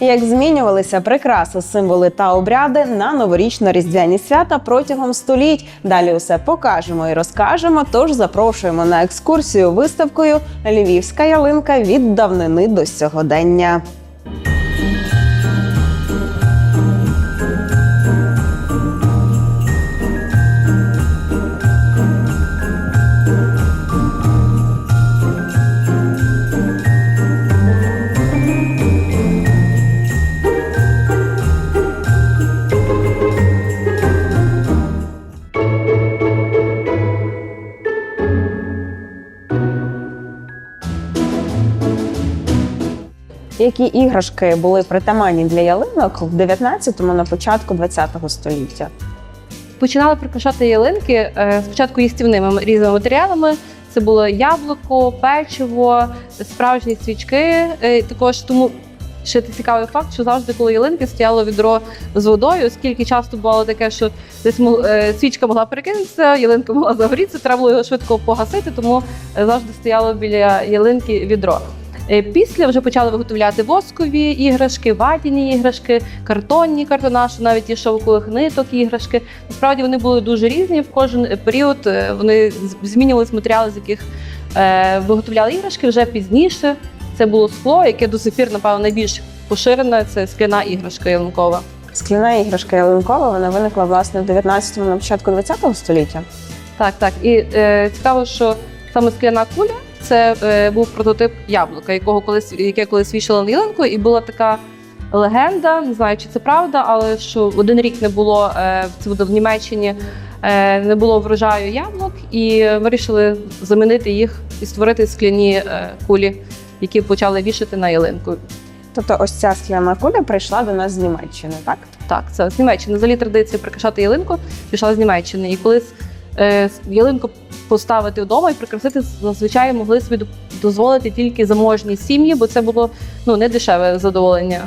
Як змінювалися прикраси, символи та обряди на новорічно-різдвяні свята протягом століть. Далі усе покажемо і розкажемо. Тож запрошуємо на екскурсію виставкою Львівська ялинка від давнини до сьогодення. Які іграшки були притаманні для ялинок в 19-му на початку 20-го століття? Починали прикрашати ялинки е, спочатку їстівними різними матеріалами. Це було яблуко, печиво, справжні свічки. Е, Також тому ще цікавий факт, що завжди, коли ялинки стояло відро з водою, оскільки часто бувало таке, що десь е, свічка могла перекинутися, ялинка могла загорітися, треба було його швидко погасити, тому завжди стояло біля ялинки відро. Е, Після вже почали виготовляти воскові іграшки, ватяні іграшки, картонні картонаші, навіть ті шовкових ниток іграшки. Насправді вони були дуже різні. В кожен період е, вони змінювалися матеріали, з яких е, виготовляли іграшки. Вже пізніше це було скло, яке до сих пір, напевно, найбільш поширене. Це скляна іграшка ялинкова. Скляна іграшка ялинкова вона виникла власне в 19-му на початку 20-го століття. Так, так. І е, цікаво, що саме скляна куля це е, був прототип яблука, якого колись яке колись вішало на ялинку, і була така легенда, не знаю, чи це правда, але що один рік не було е, це буде в Німеччині. е, Не було врожаю яблук, і вирішили замінити їх і створити скляні е, кулі, які почали вішати на ялинку. Тобто, ось ця скляна куля прийшла до нас з Німеччини, так? Так, це з Німеччини. Взагалі традиція прикрашати ялинку пішла з Німеччини. І колись е, ялинку поставити вдома і прикрасити зазвичай могли собі до- дозволити тільки заможні сім'ї, бо це було ну не дешеве задоволення.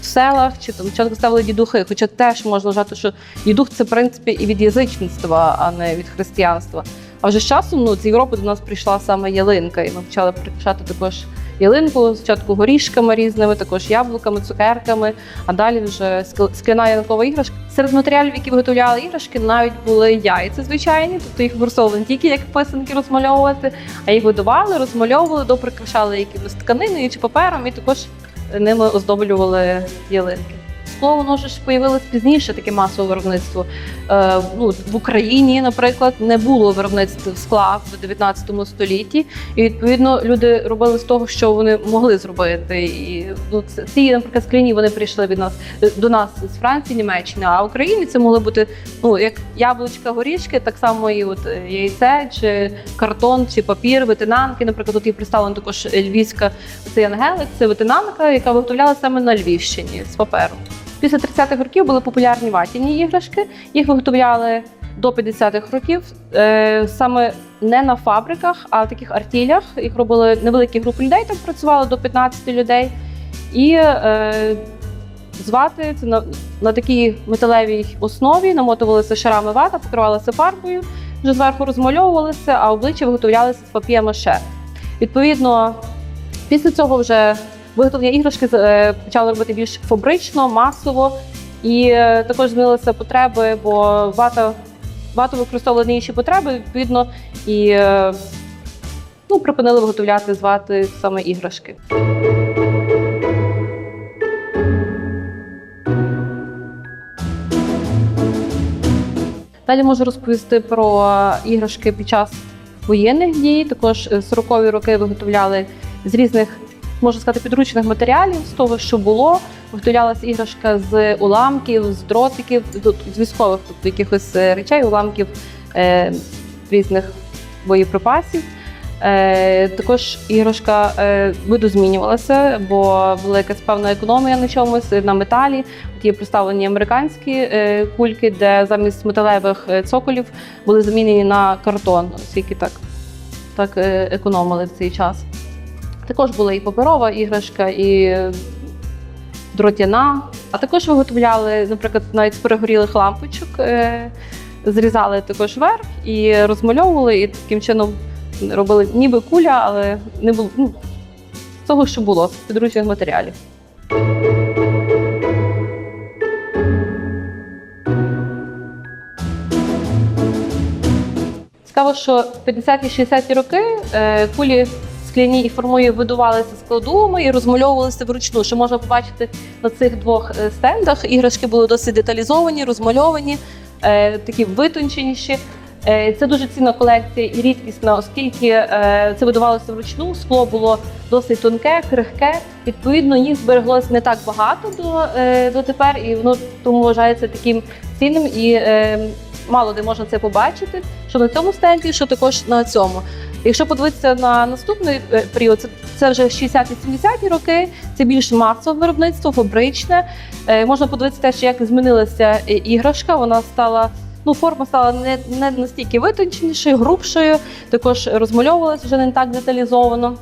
В селах чи там часто ставили дідухи, хоча теж можна вважати, що дідух це в принципі і від язичництва, а не від християнства. А вже з часом ну, з Європи до нас прийшла саме ялинка, і ми почали прикрашати також ялинку, спочатку горішками різними, також яблуками, цукерками, а далі вже скл- скляна ялинкова іграшка. Серед матеріалів, які виготовляли іграшки, навіть були яйця звичайні, тобто їх використовували не тільки як писанки розмальовувати, а їх годували, розмальовували, доприкрашали якимось тканиною чи папером, і також ними оздоблювали ялинки. Скло воно ж появилось пізніше, таке масове виробництво. Е, ну, в Україні, наприклад, не було виробництва скла в 19 столітті, і відповідно люди робили з того, що вони могли зробити. І ну, ці, наприклад, скляні вони прийшли від нас до нас з Франції, Німеччини. А в Україні це могли бути ну як яблучка, горішки, так само і от е, яйце, чи картон, чи папір, ветенанки. Наприклад, тут є представлена також львівська цей ангелик, це ветенанка, яка виготовляла саме на Львівщині з паперу. Після 30-х років були популярні ватяні іграшки. Їх виготовляли до 50-х років е, саме не на фабриках, а в таких артілях. Їх робили невеликі групи людей, там працювало до 15 людей. І е, звати це на, на такій металевій основі, намотувалися шарами вата, покривалися фарбою, вже зверху розмальовувалися, а обличчя виготовлялися з пап'є-маше. Відповідно, після цього вже виготовлення іграшки е, почали робити більш фабрично, масово. І е, також змінилися потреби, бо вата, вату використовували інші потреби, відповідно, і е, ну, припинили виготовляти з вати саме іграшки. Далі можу розповісти про іграшки під час воєнних дій. Також е, 40-ві роки виготовляли з різних, можна сказати, підручних матеріалів, з того, що було. Виготовлялася іграшка з уламків, з дротиків, з- військових, тобто якихось е, речей, уламків е, різних боєприпасів. Е, також іграшка е, видозмінювалася, бо була якась певна економія на чомусь на металі. От є представлені американські е, кульки, де замість металевих е, цоколів були замінені на картон, оскільки так, так е, економили в цей час. Також була і паперова іграшка, і дротяна. А також виготовляли, наприклад, навіть з перегорілих лампочок, е, зрізали також верх і розмальовували, і таким чином робили ніби куля, але не було ну, того, що було, з підручних матеріалів. Цікаво, що в 50-60-ті роки е, кулі скляні і формує видувалися складовими і розмальовувалися вручну. Що можна побачити на цих двох е, стендах. Іграшки були досить деталізовані, розмальовані, е, такі витонченіші. Е, Це дуже цінна колекція і рідкісна, оскільки це видавалося вручну. Скло було досить тонке, крихке. Відповідно, їх збереглося не так багато до, е, дотепер, і воно тому вважається таким цінним і мало де можна це побачити. Що на цьому стенді, що також на цьому. Якщо подивитися на наступний е, період, це, це вже 60-70-ті роки, це більш масове виробництво, фабричне. Е, можна подивитися теж, як змінилася е, іграшка. Вона стала. Ну, форма стала не, не настільки витонченішою, грубшою, також розмальовувалася вже не так деталізовано.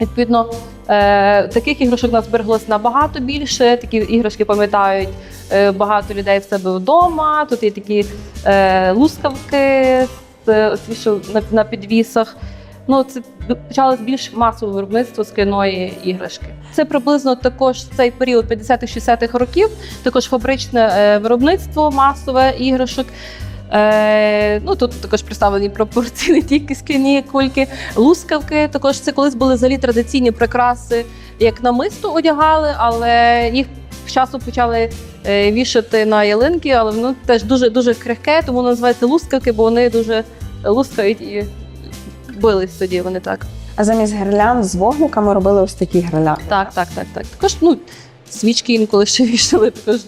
Відповідно, е, таких іграшок у нас збереглося набагато більше. Такі іграшки пам'ятають е, багато людей в себе вдома. Тут є такі е, лускавки що на, на підвісах. Ну, це почалось більш масове виробництво скляної іграшки. Це приблизно також цей період 50-60-х років, також фабричне е, виробництво масове іграшок. Е, ну, тут також представлені пропорції не тільки скляні кульки, лускавки. Також це колись були взагалі традиційні прикраси, як намисто одягали, але їх часу почали е, вішати на ялинки, але воно теж дуже дуже крихке, тому називається лускавки, бо вони дуже лускають і бились тоді. Вони так. А замість гірлянд з вогниками робили ось такі гриля. Так, так, так, так. Також ну, свічки інколи ще вішали, також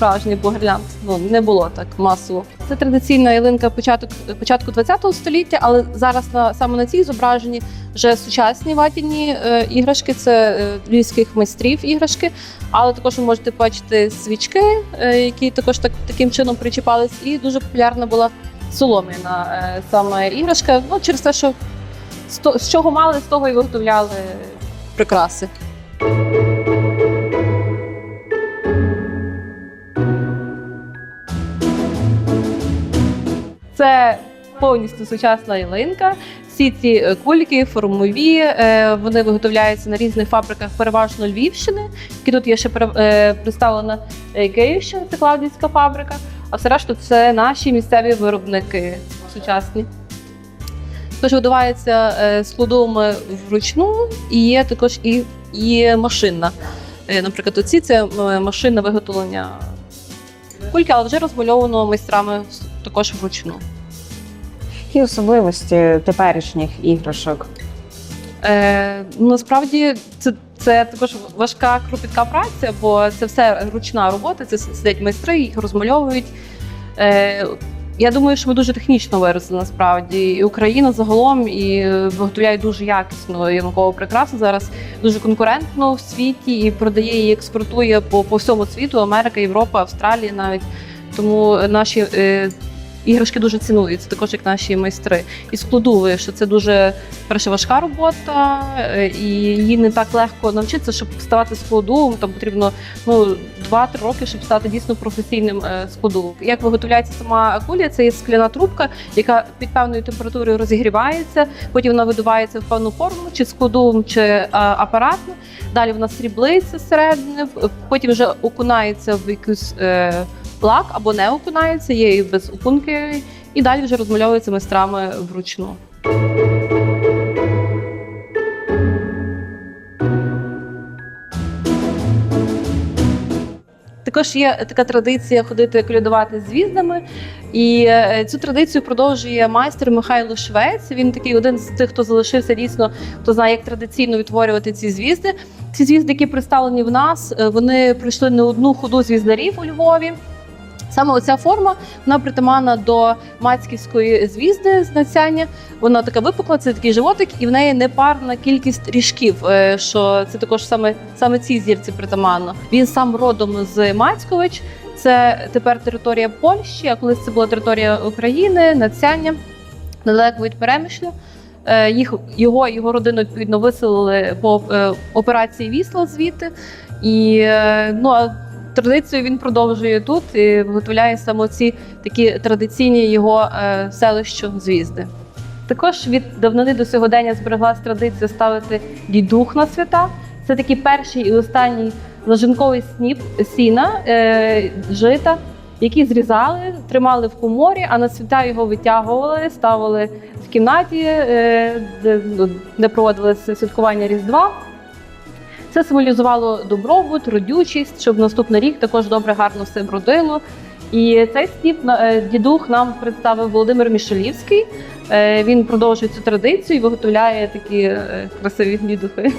справжній гірлянд. Ну, не було так масово. Це традиційна ялинка початок, початку ХХ століття, але зараз на, саме на цій зображенні вже сучасні ватяні е, іграшки, це е, львівських майстрів іграшки. Але також ви можете бачити свічки, е, які також так, таким чином причіпались, і дуже популярна була солом'яна е, саме іграшка. Ну, через те, що з, то- з чого мали, з того і виготовляли прикраси. Це повністю сучасна ялинка. Всі ці е, кульки формові, е, вони виготовляються на різних фабриках, переважно Львівщини. Які тут є ще е, представлена Київщина, це Клавдівська фабрика. А все решту це наші місцеві виробники сучасні. Тож видувається складовими вручну і є також і, і машинна. Наприклад, оці це машинне виготовлення кульки, але вже розмальовано майстрами також вручну. Які особливості теперішніх іграшок? Е, ну, насправді це, це також важка кропітка праця, бо це все ручна робота, це сидять майстри, їх розмальовують. Е, я думаю, що ми дуже технічно виросли насправді. І Україна загалом і виготовляє дуже якісну ялинкову прикрасу зараз дуже конкурентно в світі і продає і експортує по, по всьому світу Америка, Європа, Австралія навіть. Тому наші е, іграшки дуже цінуються, також як наші майстри. І складовує, що це дуже перше важка робота, е, і її не так легко навчитися, щоб ставати складовим. Там потрібно ну 2-3 роки, щоб стати дійсно професійним е, складовим. Як виготовляється сама куля, це є скляна трубка, яка під певною температурою розігрівається. Потім вона видувається в певну форму, чи складовим, чи е, апаратно. Далі вона сріблиться зсередини, потім вже окунається в якусь лак або не окунається, є і без окунки, і далі вже розмальовується майстрами вручну. Також є така традиція ходити колядувати з звіздами, і е, цю традицію продовжує майстер Михайло Швець. Він такий один з тих, хто залишився дійсно, хто знає, як традиційно відтворювати ці звізди. Ці звізди, які представлені в нас, е, вони пройшли не одну ходу звіздарів у Львові. Саме оця форма вона притаманна до мацьківської звізди з нацяння. Вона така випукла, це такий животик, і в неї непарна кількість ріжків. е, Що це також саме саме цій зірці притаманно. Він сам родом з Мацькович. Це тепер територія Польщі, а колись це була територія України, нацяння недалеко від Перемишля. Е, Їх його і його родину відповідно виселили по е, операції Вісла звідти. І ну традицію він продовжує тут і виготовляє саме ці такі традиційні його е, селищу звізди. Також від давнини до сьогодення збереглась традиція ставити дідух на свята. Це такий перший і останній лажинковий сніп сіна, е, жита, які зрізали, тримали в коморі, а на свята його витягували, ставили в кімнаті, е, де, ну, де проводилося святкування Різдва. Це символізувало добробут, родючість, щоб наступний рік також добре, гарно все бродило. І цей на- е, дідух нам представив Володимир Мішелівський. Е, Він продовжує цю традицію і виготовляє такі е, красиві дідухи.